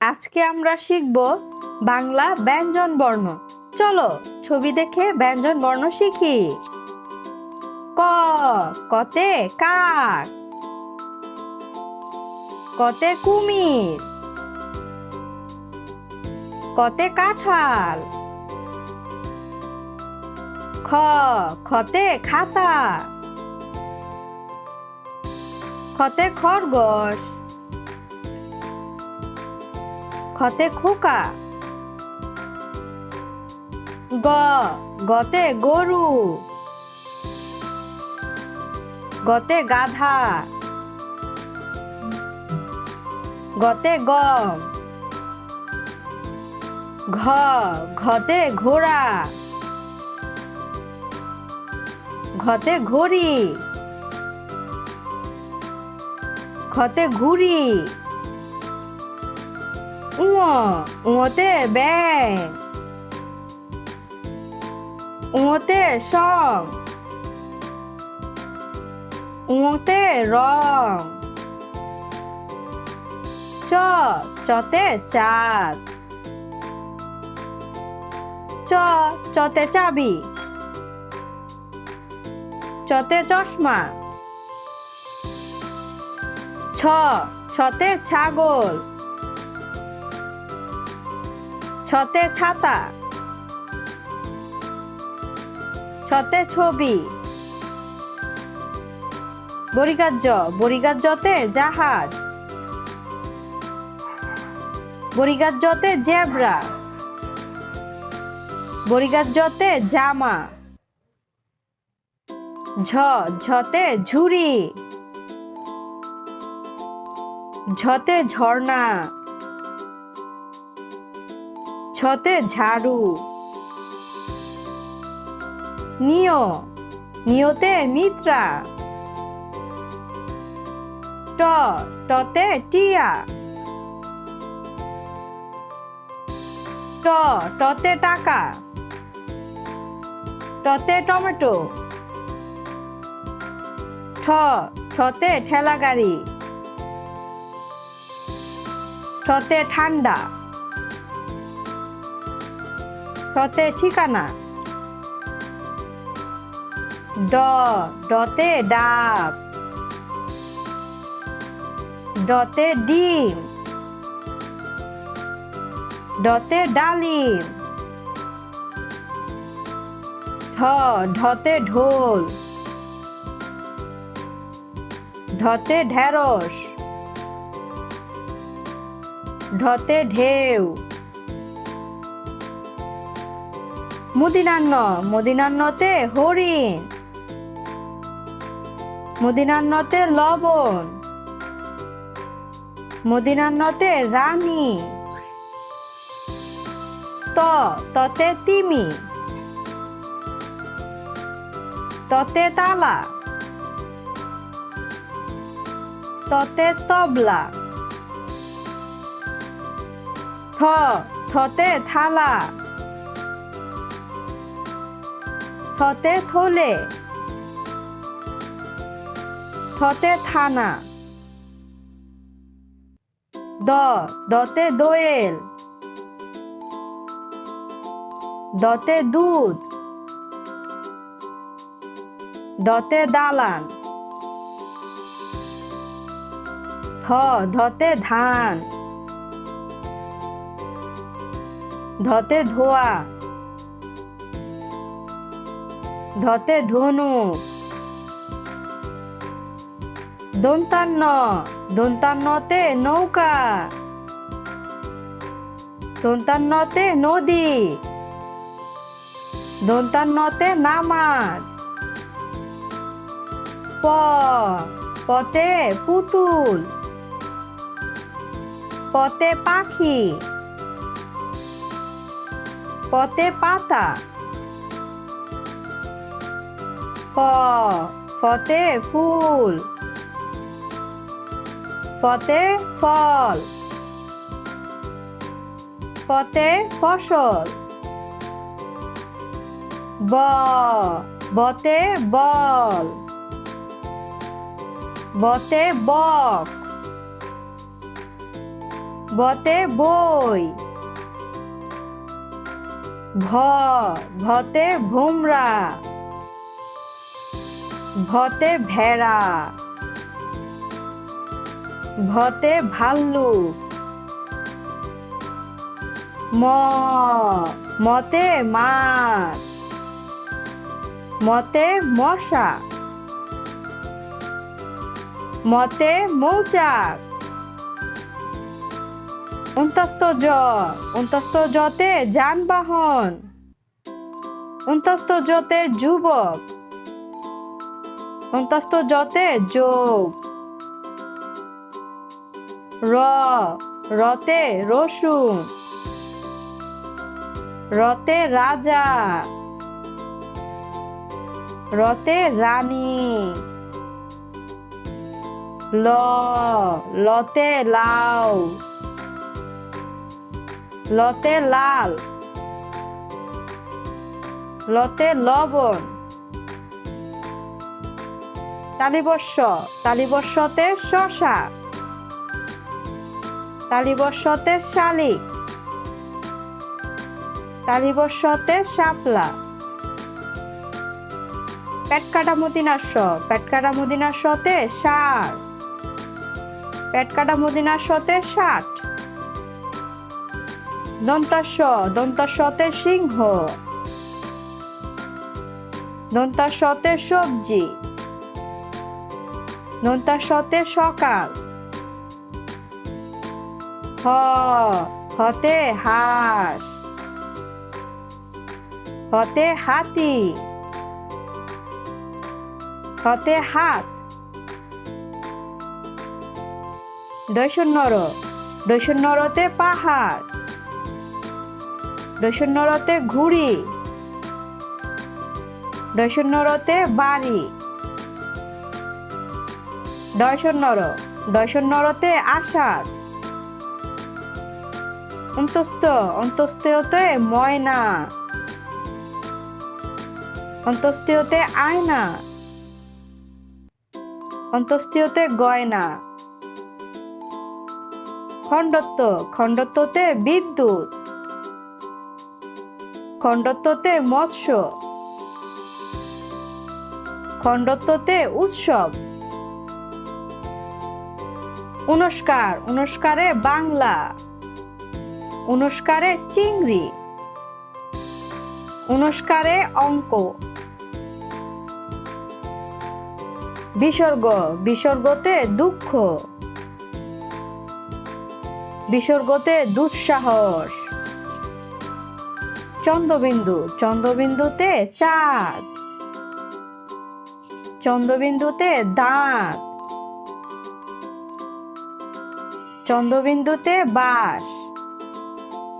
আজকে আমরা শিখব বাংলা ব্যঞ্জন বর্ণ। চলো ছবি দেখে ব্যঞ্জন বর্ণ শিখি। ক, কতে কাক। কতে কুমির। কতে কাঁঠাল। খ, খতে খাতা। খতে খরগোশ। খতে খোকা। গ, গতে গরু। গতে গাধা। গতে গম। ঘ, ঘতে ঘোড়া। ঘতে ঘড়ি। ঘতে ঘুড়ি। উঁ উঁতে ব্যাং উঁতে সং। উঁতে রং। চ, চতে চাঁদ। চ, চতে চাবি। চতে চশমা। ছ, ছতে ছাগল। ছতে ছাতা, ছতে ছবি, বরিগাজ্য, বরিগাজ্যতে জাহাজ, বরিগাজ্যতে জেব্রা, বরিগাজ্যতে জামা, ঝ, ঝতে ঝুড়ি, ঝতে ঝর্ণা। ছতে ঝাড়ু। নিয় নিয়তে মিত্রা। ট, টতে টিয়া। ট, টতে টাকা। টতে টমেটো। ঠ ঠতে ঠেলা গাড়ি ঠতে ঠান্ডা। ঠতে ঠিকানা? ড, ডতে ডাব। ডতে ডিম। ডতে ডালিম। ঢ, ঢতে ঢোল। ঢতে ঢেঁড়স। ঢতে ঢেউ। মুদিনান্ন, মুদিনান্নতে হরিণ, মুদিনান্নতে লবণ, মুদিনান্নতে রানী, ত, ততে তিমি, ততে তালা, ততে তবলা, থ, থতে থালা। থতে থলে। থতে থানা। দ, দতে দোয়েল। দতে দুধ। দতে দালান। ধ, ধতে ধান। ধতে ধোয়া। ধতে ধনু। দন্তান্ন দন্তান্নতে নৌকা। দন্তান্নতে নদী। দন্তান্নতে নামাজ। প পতে পুতুল। পতে পাখি। পতে পাতা। ফতে ফুল। পতে ফল। পতে ফসল। ব, বতে বল। বতে বক। বতে বই। ভ ভতে ভোমরা। ভতে ভেড়া, ভতে ভাল্লুক ম, মতে মাছ, মতে মশা, মতে মৌচাক উন্তস্ত জ উন্তস্ত জতে যানবাহন উন্তস্ত জতে যুবক উন্তস্ত জতে যোগ র, রতে রসুন রতে রাজা। রতে রানী। ল, লতে লাউ। লতে লাল। লতে লবণ। তালিবর্ষ, তালিবর্ষতে শশা, তালিবর্ষতে শালিক, তালিবর্ষতে শাপলা। পেটকাটা মদিনাস্য পেটকাটা মদিনার সতে সার পেটকাটা মদিনাস্যতে ষাট। দন্তাস্য দন্তাস্যতে সিংহ। দন্তাস্যতে সবজি। দন্তাস্যতে সকাল। হ, হতে হাঁস। হতে হাতি। হতে হাত। দৈশন্যর, দৈশন্যরতে পাহাড়। দৈশন্যরতে ঘুড়ি। দৈশন্যরতে বাড়ি। দয়সন্নর দয়সন্নরতে আষাঢ়। অন্তস্থ অন্তস্থতে ময়না। অন্তস্থীয়তে আয়না। অন্তস্থীয়তে গয়না। খণ্ডত্ব, খণ্ডত্বতে বিদ্যুৎ। খণ্ডত্বতে মৎস্য। খণ্ডত্বতে উৎসব। উনস্কার উনস্কারে বাংলা উনস্কারে চিংড়ি উনস্কারে অঙ্ক বিসর্গ বিসর্গতে দুঃখ বিসর্গতে দুঃসাহস চন্দ্রবিন্দু চন্দ্রবিন্দুতে চাঁদ চন্দ্রবিন্দুতে দাঁত চন্দ্রবিন্দুতে বাঁশ